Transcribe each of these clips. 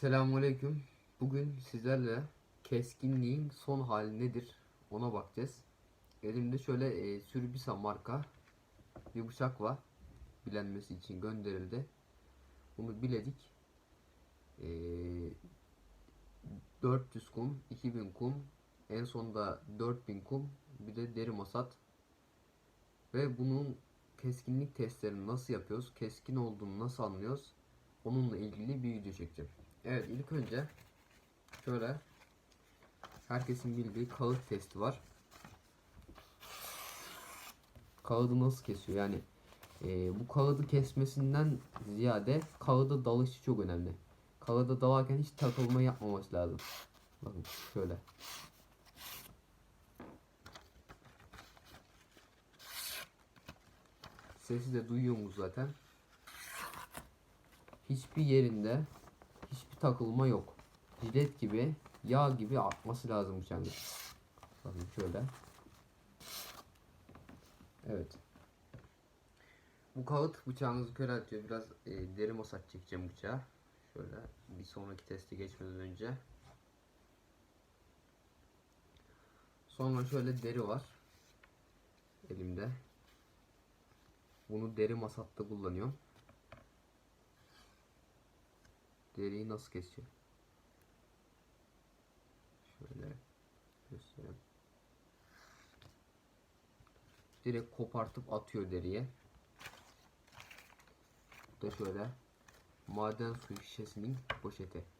Selamünaleyküm. Bugün sizlerle keskinliğin son hali nedir ona bakacağız. Elimde şöyle e, Sürbisa marka bir bıçak var. Bilenmesi için gönderildi. Bunu biledik. E, 400 kum, 2000 kum, en sonunda 4000 kum, bir de deri masat. Ve bunun keskinlik testlerini nasıl yapıyoruz, keskin olduğunu nasıl anlıyoruz, onunla ilgili bir video çekeceğim. Evet ilk önce şöyle herkesin bildiği kağıt testi var. Kağıdı nasıl kesiyor yani e, bu kağıdı kesmesinden ziyade kağıda dalışı çok önemli. Kağıda dalarken hiç takılma yapmaması lazım. Bakın şöyle. Sesi de duyuyorsunuz zaten. Hiçbir yerinde takılma yok. Jilet gibi, yağ gibi akması lazım bıçağın. Bakın şöyle. Evet. Bu kağıt bıçağınızı köreltiyor. Biraz e, deri masaj çekeceğim bıçağa. Şöyle bir sonraki testi geçmeden önce. Sonra şöyle deri var. Elimde. Bunu deri masatta kullanıyorum. Deriyi nasıl kesiyor? Şöyle göstereyim. Direkt kopartıp atıyor deriye. Bu da şöyle maden suyu şişesinin poşeti.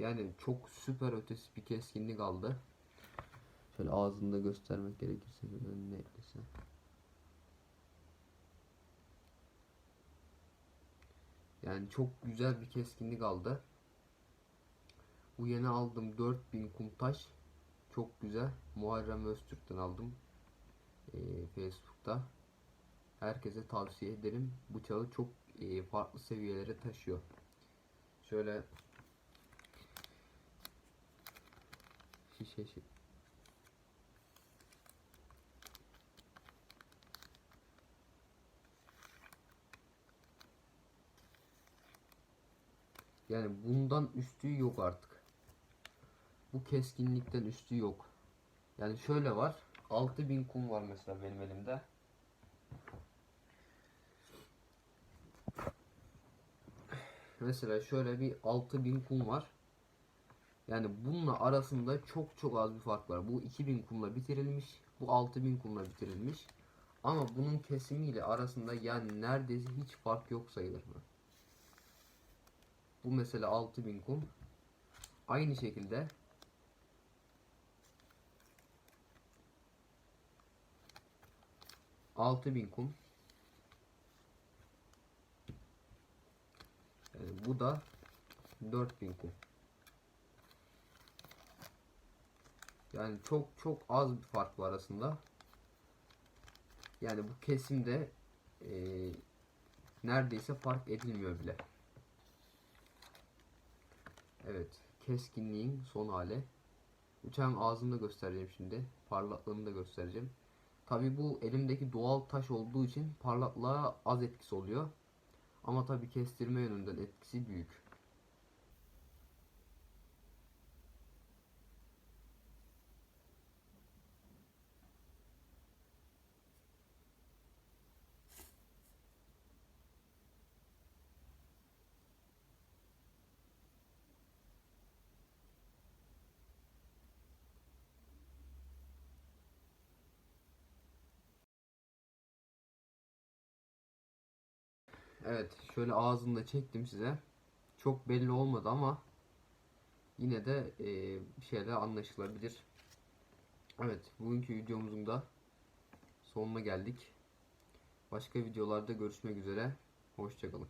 Yani çok süper ötesi bir keskinlik aldı. Şöyle ağzında göstermek gerekirse önüne eklesem. Yani çok güzel bir keskinlik aldı. Bu yeni aldım 4000 kumtaş. Çok güzel. Muharrem Öztürk'ten aldım. Ee, Facebook'ta. Herkese tavsiye ederim. Bıçağı çok e, farklı seviyelere taşıyor. Şöyle şişe şi- Yani bundan üstü yok artık. Bu keskinlikten üstü yok. Yani şöyle var. 6000 kum var mesela benim elimde. Mesela şöyle bir 6000 kum var. Yani bununla arasında çok çok az bir fark var. Bu 2000 kumla bitirilmiş. Bu 6000 kumla bitirilmiş. Ama bunun kesimiyle arasında yani neredeyse hiç fark yok sayılır mı? Bu mesela 6000 kum. Aynı şekilde altı bin kum. Yani bu da 4000 kum. Yani çok çok az bir fark var arasında. Yani bu kesimde eee, neredeyse fark edilmiyor bile. Evet, keskinliğin son hali. Uçağın ağzını da göstereceğim şimdi. Parlaklığını da göstereceğim. Tabi bu elimdeki doğal taş olduğu için parlaklığa az etkisi oluyor. Ama tabi kestirme yönünden etkisi büyük. Evet, şöyle ağzını da çektim size. Çok belli olmadı ama yine de e, bir şeyler anlaşılabilir. Evet, bugünkü videomuzun da sonuna geldik. Başka videolarda görüşmek üzere. Hoşçakalın.